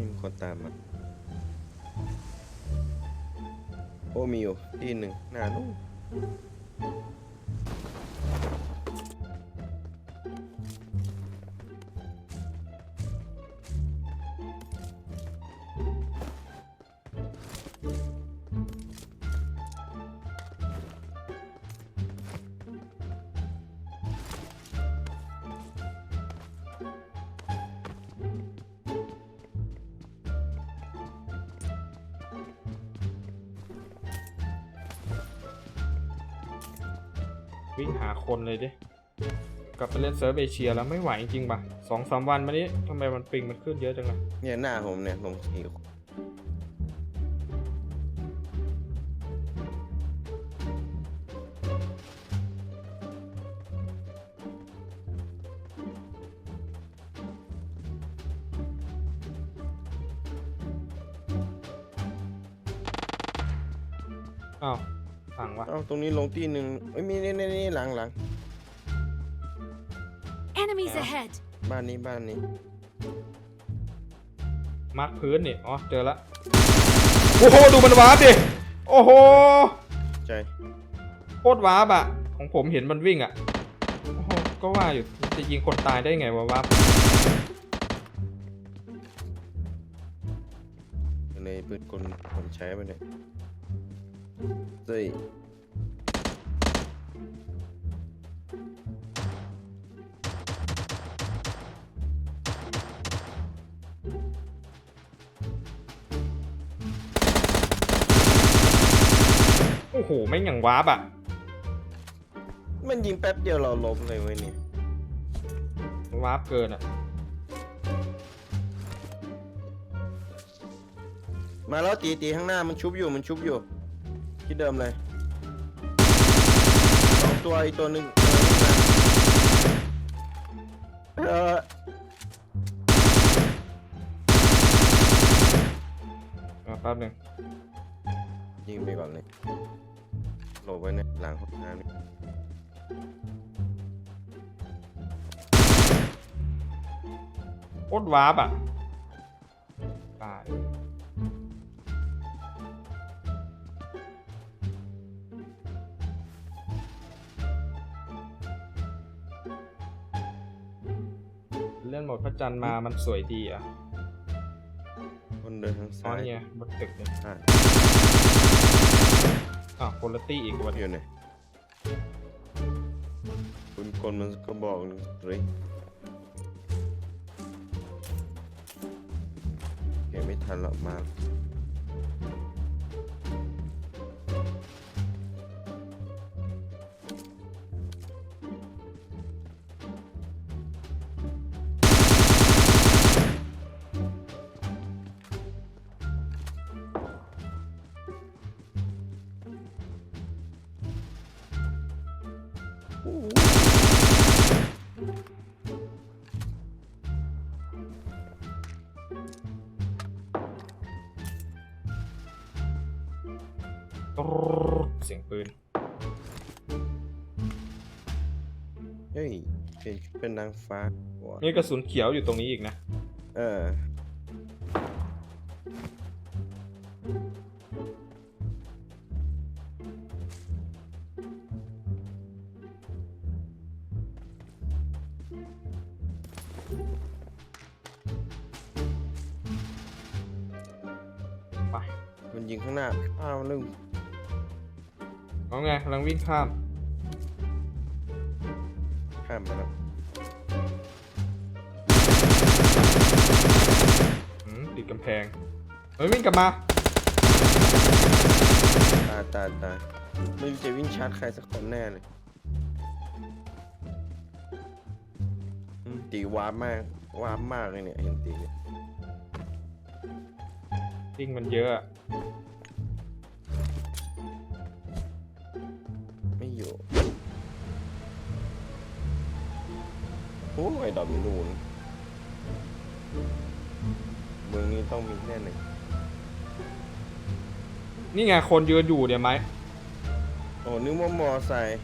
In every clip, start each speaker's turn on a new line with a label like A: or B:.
A: ไม่มีคนตามมาโอ้มีอยู่ที่หนึ่งหน้านู้น
B: วิ่งหาคนเลยดิ กลับไปเล่นเซิร์ฟเอเชียแล้วไม่ไหวจริงๆป่ะสองสามวันมานี้ทำไมมันปิงมันขึ้นเยอะจังเลย
A: เนี่ยหน้าผมเนี่ยลงสี่คน ตรงนี้ลงที่หนึ่งเอ้ยมีนี่นี่นี่หลังหลัง
C: Enemies
B: Yeah.
C: ahead!
A: บ้านนี้บ้านนี้
B: มาร์คพื้นนี่ อ๋อ เจอละ โอ้โห ดูมันวาร์ปดิ โอ้โห
A: ใจ
B: โคตรวาร์ปอะของผมเห็นมันวิ่งอะโอ้โห ก็ว่าอยู่ จะยิงคนตายได้ไงวะวาร์ป
A: ในปืนกลผมใช้ไปเนี่ยเฮ้ย
B: โอ้โหแม่งอย่างวาร์ปอะ
A: มันยิงแป๊บเดียวเราล้มเลยเว้ยเนี่ย
B: วาร์ปเกินอะ
A: มาแล้วตีตีข้างหน้ามันชุบอยู่มันชุบอยู่ที่เดิมเลยสอง ตัวอีกตัวหนึ่งเออ
B: อะแป๊บหนึง
A: ยิงไปก่อนเลยโหลบไว้เนี่ยหลังห้องน้ำนี่
B: โคตรวาร์ปอะตาย เล่นโหมดพระจันทร์มามันสวยดีอะ
A: คนเดินทาง
B: อ๋อ
A: ซ้าย
B: นี่ไงบนตึกเนี่ย
A: อะ
B: อ้าวคุณตี้อีกวัน
A: อยู่ไหนคุณกลมันก็บอกเลยเกไม่ทันหรอกมา
B: เสียงปืน
A: เฮ้ยเป็นเป็นนางฟ้าว่ะ
B: นี่กระสุนเขียวอยู่ตรงนี้อีกนะ
A: เออ ยิงข้างหน้าอ้าวลืม
B: เอาไงกำลังวิ่งข้าม
A: ข้ามมาแล้ว
B: อืมติดกำแพง เฮ้ยวิ่งกลับมา
A: ตายตายตายไม่รู้จะวิ่งชาร์จใครสักคนแน่เลยอืมตีวาร์ปมากวาร์ปมากเลยเนี่ยเห็นตีเนี่ย
B: วิ่งมันเยอะอะ
A: ไม่อยู่โอ้ยดอกมีนูนเมืองนี้ต้องมีแน่เลย
B: นี่ไงคนยืนอยู่เนี่ยไหม
A: โอ้นึกว่ามอไซค์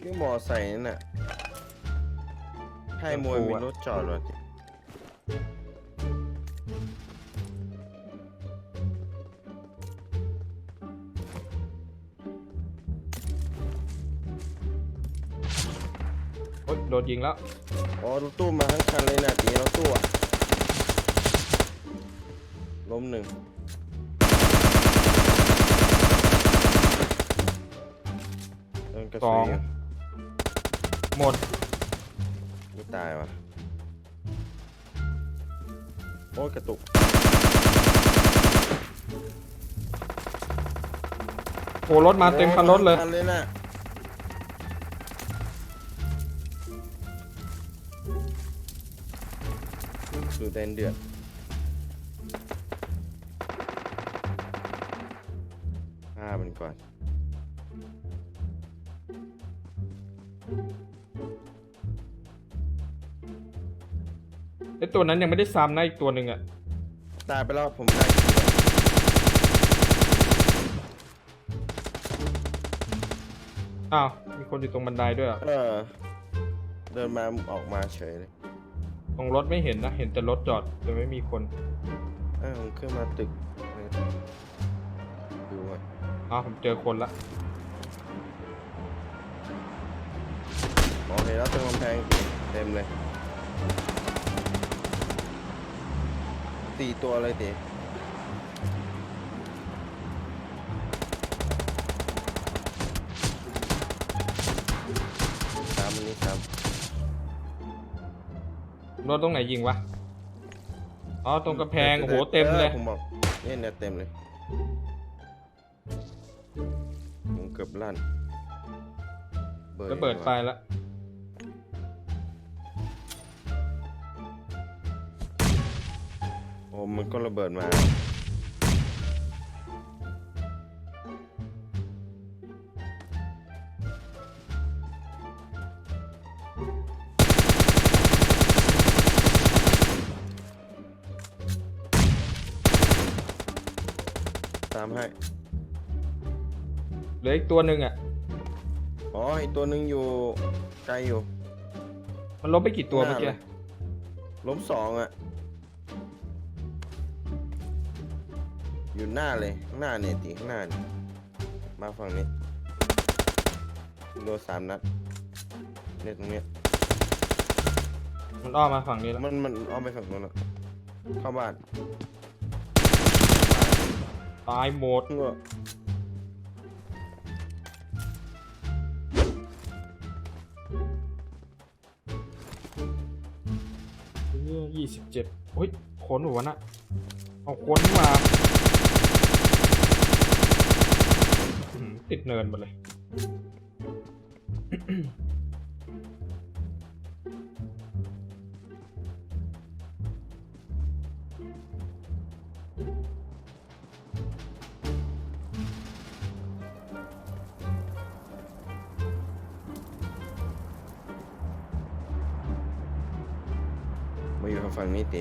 A: ที่มอใส่นั่นน่ะ ให้มวยมีรถจอดวะ
B: โอ๊ยโดนยิงแล้ว
A: อ๋อรถตู้มาทั้งคันเลยน่ะตีรถตู้อะล้มหนึ่งโดนกระ
B: ส
A: สุ
B: อนง
A: ยิง
B: หมด
A: ไม่ตายวะโอ้ยกระตุก
B: โหรถมาเต็มคันรถเลย
A: คันเลยน่ะดูแดนเดือดฆ่ามันก่อน
B: ตัวนั้นยังไม่ได้ซ้ำนะอีกตัวหนึ่งอะ
A: ตายไปแล้วผมได้คิวแล้ว
B: อ้าว มีคนอยู่ตรงบันไดด้วยเหรอ
A: เออ เดินมาออกมาเฉยเลย
B: ตรงรถไม่เห็นนะ เห็นแต่รถจอดแต่ไม่มีคน
A: เออผมขึ้นมาตึกดูอะ
B: อ้าวผมเจอคนละ
A: มองเห็นแล้วตรงกำแพงเต็มเลย ตีตัวเลยตีตามอันนี้ตาม
B: รถตรงไหนยิงวะ อ๋อ ตรงกำแพง โอ้โห เต็มเลย
A: ออผมบอกเนี่ยเนี่ยเต็มเลยผมเกือบลั่น
B: ระเบิดไปละ
A: โอ้มันก็ระเบิดมา ตามให้
B: เหลืออีกตัวหนึ่งอะ
A: อ๋ออีกตัวหนึ่งอยู่ไกลอยู่
B: มันลบไปกี่ตัวเมื่อกี้
A: ล้มสองอะ อยู่หน้าเลยข้างหน้าเนี่ยตีข้างหน้าเนี่ยมาฝั่งนี้โดนสามนัดเนี่ยตรงเนี้ย
B: มันอ้อมมาฝั่งนี้แล้ว
A: มันมันเอาไปฝั่งนู้นแล้วเข้าบ้าน
B: ตายหมด
A: เพื่อ
B: ยี่สิบเจ็ดเฮ้ยคนหัวะนะเอาคนมาอื้อหือ ติดเนินหมดเลย
A: มาอยู่ทางฝั่งนี้ตี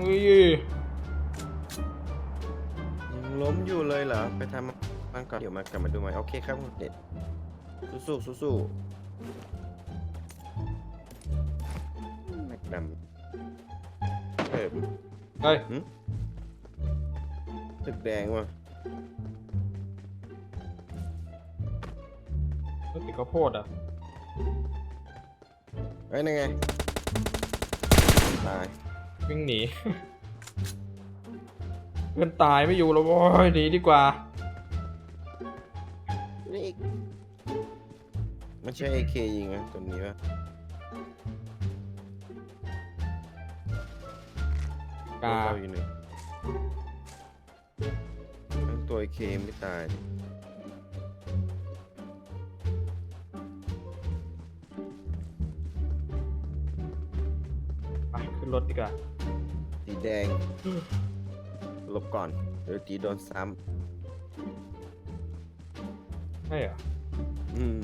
B: อุ้ย
A: ยังล้มอยู่เลยเหรอ ไปทำบ้านก่อนเดี๋ยวมากลับมาดูใหม่โอเคครับคุณเด็ดสู้ๆสู้ๆแม็กดำเพิ่ม
B: เฮ้ย
A: ตึกแดงว่ะ
B: รถติดข้าวโพดอะ
A: เอ้ยนั่นไงตาย
B: วิ่งหนี เพื่อนตายไม่อยู่แล้วโว้ยหนีดีกว่า
A: นี่อีกไม่ใช่ AK ยิงนะตัวนี้วะ
B: กา
A: ตัวเราอยู่ไหนทั้งตัว AK ไม่ตายดิ
B: รถดีกว่า
A: สีแดงหลบก่อนเดี๋ยวตีโดนซ้
B: ใช่เหรอำ
A: อืม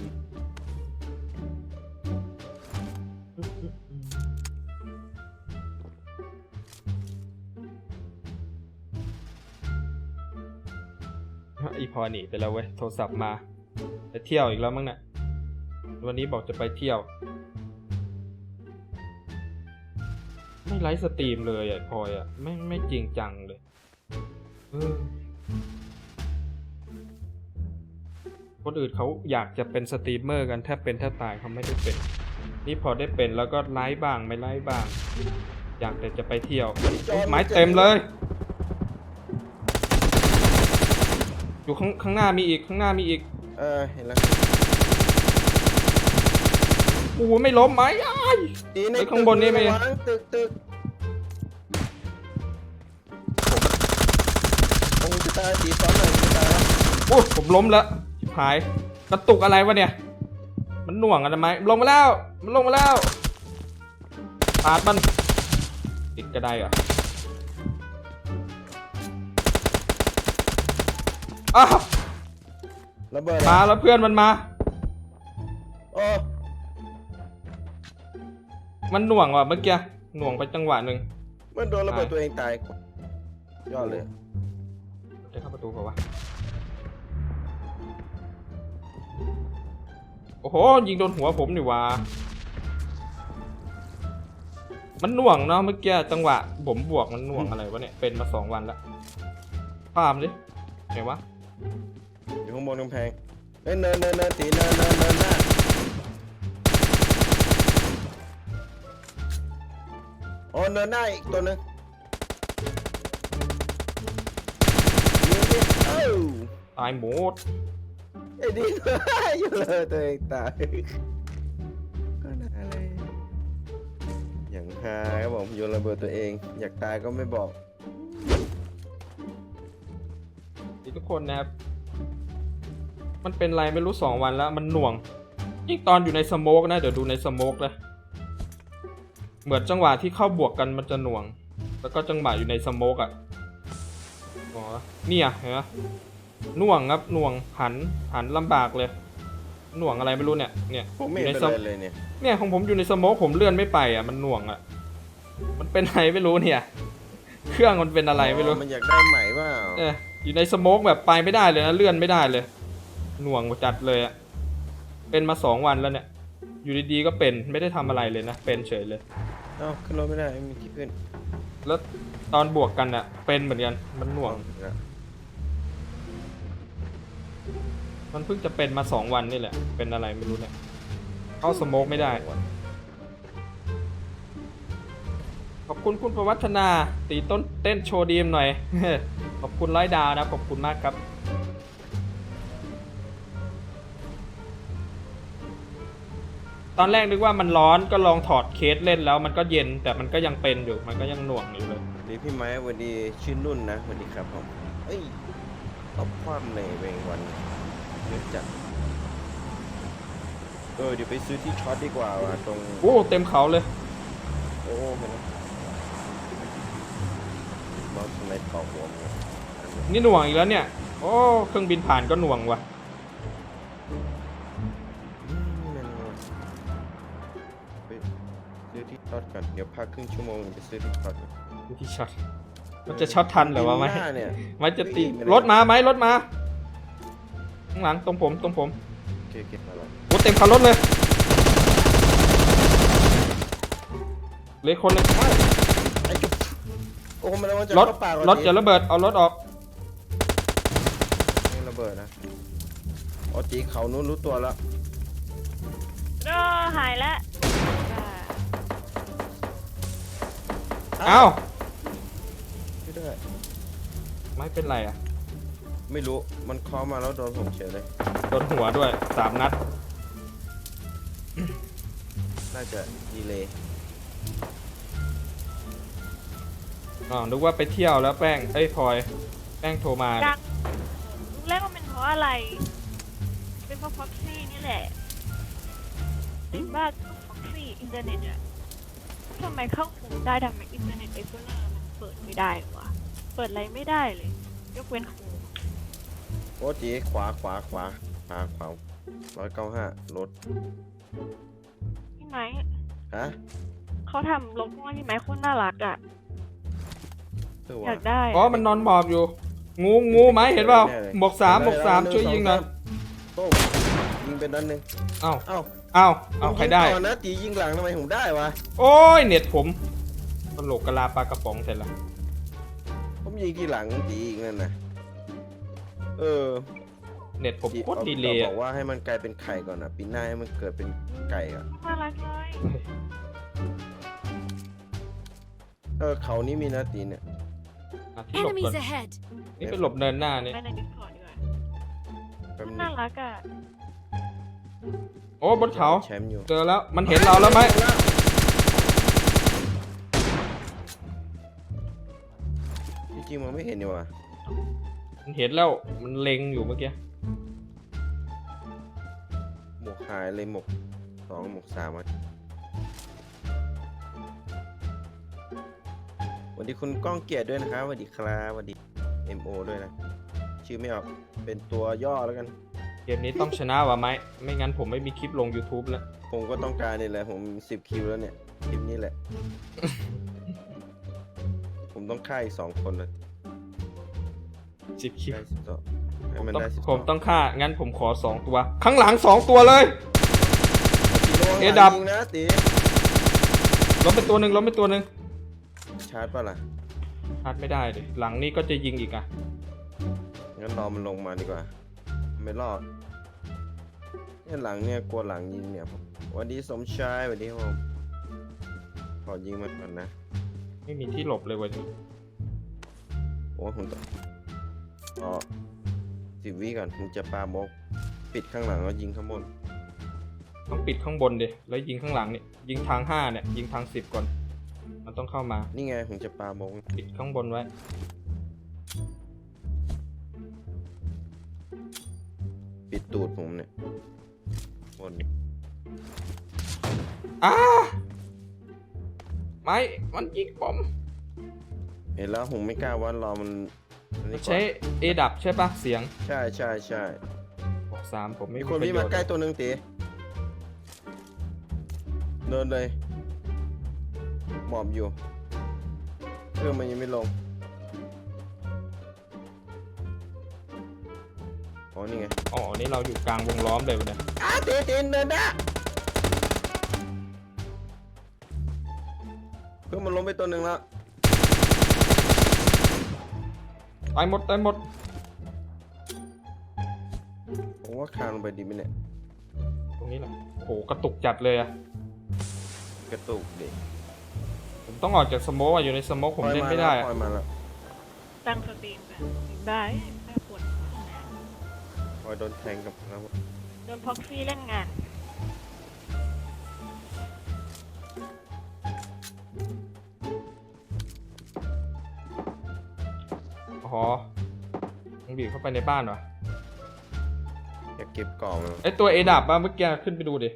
B: อีพอหนีไปแล้วเว้ย โทรศัพท์มา ไปเที่ยวอีกแล้วมั้งเนี่ยวันนี้บอกจะไปเที่ยว ไม่ไลฟ์สตรีมเลยอะพลอยอะ ไม่ไม่จริงจังเลยเออคนอื่นเขาอยากจะเป็นสตรีมเมอร์กันแทบเป็นแทบตายเขาไม่ได้เป็น นี่พอได้เป็นแล้วก็ไลฟ์บ้างไม่ไลฟ์บ้าง อยากแต่จะไปเที่ยวไม้เต็มเลย อยู่ข้างข้างหน้ามีอีกข้างหน้ามีอีก
A: เออเห็นแล้ว
B: โอ้โหไม่ล้มไหมอ้าย
A: ตีใน
B: เฮ้ยข้างบนนี่ไม่
A: ระวังตึกตึกโอ้ยจะตายตีซ้อนหน่อยจะตายแล้ว
B: โอ้ยผมล้มแล้วชิบหาย กระตุกอะไรวะเนี่ย มันหน่วงอะทำไมลงมาแล้ว มันลงมาแล้วปาดมัน ติดกระไดเหรอะอ้าว
A: ระเบิด
B: มา
A: อะ
B: แล้วเพื่อนมันมา มันหน่วงว่ะเมื่อกี้หน่วงไปจังหวะหนึ่ง
A: มันโดนระเบิดตัวเองตายยอดเลย
B: จะเข้าประตูเปล่าวะโอ้โหยิงโดนหัวผมนี่หวะมันหน่วงเนาะเมื่อกี้จังหวะ ผมบวกมันหน่วงอะไรวะเนี่ยเป็นมาสองวันแล้วพามดิไหนวะ
A: อยู่ข้างบนกำแพงเอ้ยเนินเนินเนินตีเนินเนินเนินหน้า อ้เนินหน้าอีกตัวหนึงยิงดิเอ้า
B: ตายหมด
A: ไอ้ดีอยู่เลยตัวเองตายก็น่าเลยอย่างฮาครับผมโยนระเบิดตัวเอง อยากตายก็ไม่บอก
B: นี่ทุกคนนะครับ มันเป็นไรไม่รู้สองวันแล้ว มันหน่วงยิ่งตอนอยู่ในสโมกนะ เดี๋ยวดูในสโมกนะ เหมือนจังหวะที่เข้าบวกกันมันจะหน่วง แล้วก็จังหวะอยู่ในสโมกอะอ๋อเนี่ยเห็นไหมหน่วงครับหน่วงหันหันลำบากเลย หน่วงอะไรไม่รู้เนี่ยเนี่ย
A: ผมไม่
B: อยู่
A: เห็น
B: ใน
A: เป็น
B: ส
A: ไรเลยเนี่ย
B: เนี่ยของผมอยู่ในสโมกผมเลื่อนไม่ไปอะมันหน่วงอะมันเป็นอะไรไม่รู้เนี่ย เครื่องมันเป็นอะไรไม่รู้
A: มันอยากได้ใหม่เปล่า
B: เอออยู่ในสโมกแบบไปไม่ได้เลยนะเลื่อนไม่ได้เลย หน่วงจัดเลยอะเป็นมาสองวันแล้วเนี่ย อยู่ดีๆก็เป็นไม่ได้ทำอะไรเลยนะ เป็นเฉยเลย
A: เอ้าขึ้นรถไม่ได้ไม่มีที่ขึ้น
B: แล้วตอนบวกกันอะเป็นเหมือนกัน มันหน่วง มันเพิ่งจะเป็นมาสองวันนี่แหละ เป็นอะไรไม่รู้เนี่ย เข้าสโมกไม่ได้ ขอบคุณคุณประวัฒนา ตีต้นเต้นโชว์ดีมหน่อย ขอบคุณร้อยดาวนะ ขอบคุณมากครับ ตอนแรกนึกว่ามันร้อนก็ลองถอดเคสเล่นแล้วมันก็เย็นแต่มันก็ยังเป็นอยู่มันก็ยังหน่วงอยู่เลย
A: ดีพี่ไม้สวันดีชื่อนุ่นนะสวันดีครับผมเอ้ยตบความในเวงวันเยอะจัดเออเดี๋ยวไปซื้อที่ช็อตดีกว่าว่ะตรง
B: โอ้เต็มเขาเลย
A: โอ้เห็นไหมมอสไนเป่าหัวมึงอันนี้
B: นี่หน่วงอีกแล้วเนี่ย โอ้เครื่องบินผ่านก็หน่วงว่ะ
A: ช็อตก่อน เดี๋ยวพักครึ่งชั่วโมงไปซื้อที่ช็อตก่อน
B: ที่ช็อตมันจะช็อตทันเหรอวะไหม
A: หน้าเนี่ย
B: มันจะตี
A: ไม่ได้
B: รถมาไหมรถมาข้างหลังตรงผมตรงผม
A: โอเคโอเคมาแล้ว
B: โอ้เต็มคันรถเลยเหลยคนเลย
A: ไอ้จุ๊บโอ้มันมันจะ
B: รถ
A: เข้าปาก
B: รถจะระเบิดเอารถออก
A: ไม่ระเบิดนะอ๋อจีเขานู้นรู้ตัวแล้ว
C: เออหายแล้ว
B: เอ้า
A: ไม่ได้
B: ไม่เป็นไรอะ
A: ไม่รู้ มันเคอมาแล้วโดนผมเฉยเลย
B: โดนหัวด้วยสามนัด
A: น่าจะดีเลย
B: อ๋อนึกว่าไปเที่ยวแล้วแป้ง เอ้ยพลอย แป้งโทรมา
C: ดังรู้แล้วว่าเป็นเพราะอะไร เป็นเพราะฟ็อกซี่นี่แหละไอ้บ้าก็ฟ็อกซี่อินเทอร์เน็ตอะ ทำไมเข้าคุมได้ทำไมอินเทอร์เน็ตไอ้พวกนั้นมันเปิดไม่ได้วะ เปิดอะไรไม่ได้เลย ยกเว้นคุม
A: โอ้จีขวาขวาขวาขวาขวาร้อยเก้าห้ารถ
C: พี่ไม้
A: ฮะ
C: เขาทำโลโก้ให้พี่ไม้โคตรน่ารักอะ
A: เพื่อ
C: อ
A: ว่ายา
C: กได้
B: อ๋อมันนอนหมอบอยู่ งูงูไหมเห็นเปล่า
A: แเลย
B: หมวกสามหมวกสามช่วยยิงหน่อย
A: โต้งยิงเป็นนัดหนึ่ง
B: เอ้า
A: เอ้า
B: เอ้าเอาใครได้
A: ผมยิงก่อนนะตียิงหลังทำไมผมได้วะ
B: โอ้ยเน็ตผมตลกกะลาปลากระป๋องเสร็จแล้ว
A: ผมยิงที่หลังตีอีกนั่นนะเออ
B: เน็ตผม
A: ที่
B: โคตรดีเลย
A: บ
B: อะ
A: อกว่าให้มันกลายเป็นไข่ก่อนนะปีหน้าให้มันเกิดเป็นไก่ก่อน
C: น่ารักเลย
A: เออเขานี่มีนาตีเนี่ย
B: อะที่หลบก่อน
D: Enemies ahead!
B: นี่เป็นหลบเนินหน้านี่
C: ไปในดิสคอร์ดดีกว่า
A: แป๊บนึ
C: น่างรักอะ
B: โอ้บนเขา
A: แชมป์อยู่
B: เจอแล้วมันเห็นเราแล้วไหม
A: จริงๆมันไม่เห็นนี่ว่ะ
B: มันเห็นแล้วมันเล็งอยู่เมื่อกี้
A: หมวกหายเลยหมวกสองหมวกสามอะสวัสดีคุณก้องเกียรติด้วยนะครับสวัสดีครับสวัสดี MO ด้วยนะ ชื่อไม่ออกเป็นตัวย่อแล้วกัน
B: เกมนี้ต้องชนะว่ะไหมไม่งั้นผมไม่มีคลิปลง YouTube แล้ว
A: ผมก็ต้องการนี่แหละ ผมสิบคิวแล้วเนี่ยคลิปนี้แหละ ผมต้องฆ่าอีกสองคนเลย
B: สิบคลิป
A: ได้สิบสองให้
B: ผม
A: มัน
B: ต้อง
A: ได้สิบ
B: ผมต้องฆ่า งั้นผมขอสองตัว ข้างหลังสองตัวเลยเอ๊ะดับ
A: ยิงนะตี
B: ล้มไปตัวหนึ่งล้มไปตัวหนึ่ง
A: ชาร์จป่ะล่ะ
B: ชาร์จไม่ได้เลยหลังนี้ก็จะยิงอีกอะ
A: งั้นรอมันลงมาดีกว่า ไม่รอด เนี่ยหลังเนี่ยกลัวหลังยิงเนี่ยผมสวัสดีสมชายสวัสดีครับผมขอยิงมันก่อนนะ
B: ไม่มีที่หลบเลยวันนี้
A: โอ้ผมต้องอ๋อสิบวิก่อนผมจะปาบกปิดข้างหลังแล้วยิงข้างบน
B: ต้องปิดข้างบนดิแล้วยิงข้างหลังเนี่ยยิงทางห้าเนี่ยยิงทางสิบก่อน มันต้องเข้ามา
A: นี่ไงผมจะปาบก
B: ปิดข้างบนไว้
A: ปิดตูดผมเนี่ย บน
B: อ้าไม่มันยิงผม
A: เห็นแล้วผมไม่กล้าว่ารอมันอันนี้ก่อน
B: ใช้เอดับใช่ปะเสียง
A: ใช่ใช่ใช่
B: บอกสามผมไม่
A: มี
B: มี
A: คน
B: ประ
A: วิ่ง
B: โย
A: มา
B: ชน์
A: ใกล้ตัวหนึ่งตีเดินเลยหมอบอยู่เครื่องมันยังไม่ลง อ๋อนี่ไง
B: อ๋อ นี่เราอยู่กลางวงล้อมเลยวันเนี้ย
A: อ้าตีตีนเดินได้เครื่องมันล้มไปตัวหนึ่งแล้ว
B: ตายหมดตายหมด
A: ผมว่าคานลงไปดีไหมเนี่ย
B: ตรงนี้แหละโอ้โหกระตุกจัดเลยอะ
A: กระตุกเด็ก
B: ผมต้องออกจากสโมกอะอยู่ในสโมกผมเล่นไม่ได้
A: ค
B: อะ
A: อยมาแล้ว
C: ตั้งสตรีมกันได้ได้ผล
A: คอย โดนแทงกับแล้ว
C: โดนพ็อกซี่เล่นงาน
B: อ๋อมึงบีบเข้าไปในบ้านวะ
A: อยากเก็บกล่องอะ
B: ไอตัวเอดับอะเมื่อกี้ขึ้นไปดูดิ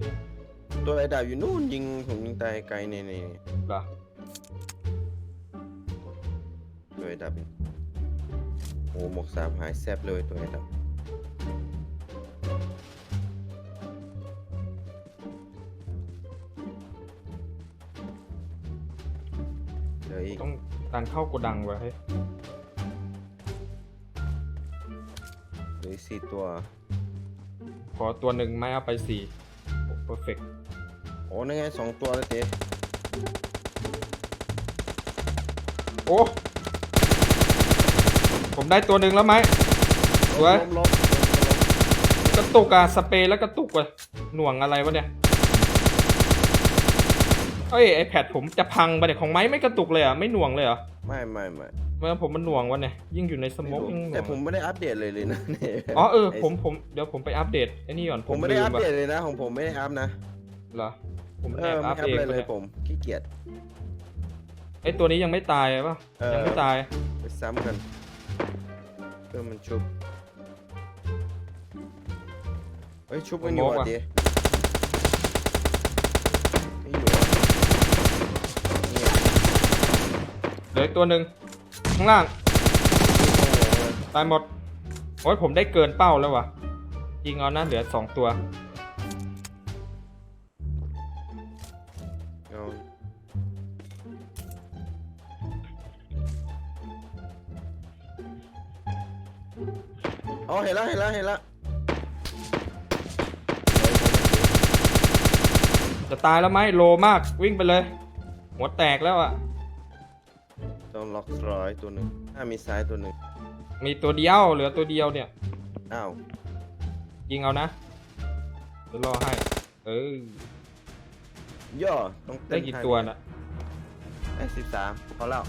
A: ตัวไอ้ดาบอยู่นู่นยิงผมยิงตายไกลเนี่ยเนี่ย
B: เหรอ
A: ตัวไอ้ดาบโอ้หมวกสามหายแซบเลยตัวไอ้ดาบ กา
B: รเข้าโกดังวะเฮ้ย
A: เหลืออีกสี่ตัว
B: ขอตัวหนึ่งไม่เอาไปสี่โอ้เพอร์เฟก
A: โอ้นั่นไงสองตัวแล้วเจ๊
B: โอ้ ผมได้ตัวหนึ่งแล้วไหมสวย
A: ล้มล้มล้ม
B: กระตุกอะสเปรย์แล้วกระตุกอะหน่วงอะไรวะเนี่ยเอ้ยไอแพดผมจะพังไปเนี่ยของไม้ไม่กระตุกเลยเหรอะไม่หน่วงเลยเหรอ
A: ไม่ไม่ไม่
B: เมื่อผมมันหน่วงวะเนี่ยยิ่งอยู่ในส
A: ไม่
B: โมก
A: รู้
B: ยิ่งหน่วง
A: แต่ผมไม่ได้อัปเดตเลยเลยนะเนี่ย
B: อ๋อเออ
A: ไผ
B: มผมเดี๋ยวผมไปอัปเดตไอ้นี่ก่อน
A: ผมไม่ได้
B: ลื
A: อัป
B: ว่ะ
A: เดตเลยนะของผมไม่ได้อัปนะ
B: เหรอผม
A: เอ
B: แอ
A: อบไม่
B: อัพ
A: อัป
B: เอง
A: เลย
B: ปะ
A: เลย
B: เนี่ย
A: ผมขี้เกียจ
B: ไอ้ตัวนี้ยังไม่ตายปะ
A: เออ
B: ยังไม่ตาย
A: ไปซ้ำกันเพื่อมันชุบเฮ้ยชุบกันอยู่
B: โมก
A: อะ
B: ว่ ลืออีกตัวหนึ่งข้างล่าง
A: นี่โง่เลย
B: ตายหมดโอ้ยผมได้เกินเป้าแล้ววะยิงเอานะเหลือสองตัว
A: เอาอ๋อเห็นแล้วเห็นแล้วเห็นแล้ว
B: จะตายแล้วไหมโลมากวิ่งไปเลย หัวแตกแล้วอะ
A: ต้องล็อกร้อยตัวหนึ่งถ้ามีซ้ายตัวหนึ่ง
B: มีตัวเดียวเหลือตัวเดียวเนี่ย
A: อ้าว
B: ยิงเอานะเดี๋ยวรอให้ เออย่
A: อต้องเต้
B: ได้
A: น
B: กี่
A: ท่า
B: ตัวน่ะ
A: ได้สิบสามพอแล้ว